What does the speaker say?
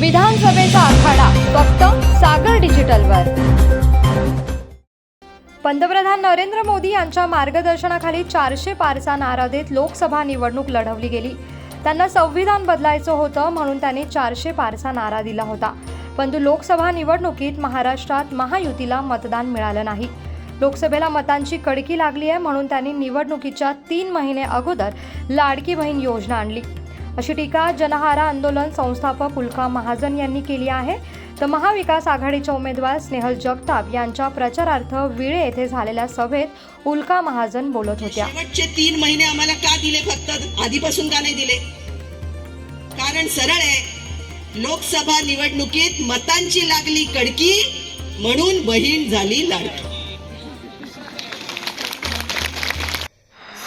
विधानसभेचा आखाडा फक्त सागर डिजिटलवर. पंतप्रधान नरेंद्र मोदी यांच्या मार्गदर्शनाखाली चारशे पारचा नारा देत लोकसभा निवडणूक लढवली गेली. त्यांना संविधान बदलायचं होतं म्हणून त्यांनी चारशे पारचा नारा दिला होता. परंतु लोकसभा निवडणुकीत महाराष्ट्रात महायुतीला मतदान मिळालं नाही. लोकसभेला मतांची कडकी लागली आहे म्हणून त्यांनी निवडणुकीच्या तीन महिने अगोदर लाडकी बहीण योजना आणली. अशी टीका जनहारा आंदोलन संस्थापक उल्का महाजन यांनी केली आहे. तर महाविकास आघाडीच्या उमेदवार स्नेहल जगताप यांच्या प्रचारार्थ विळे येथे झालेल्या सभेत उल्का महाजन बोलत होत्या. शेवटचे तीन महिने आम्हाला का दिले फक्त? आधीपासून का नाही दिले? कारण सरळ आहे. लोकसभा निवडणुकीत मतांची लागली कडकी म्हणून बहीण झाली लाडकी.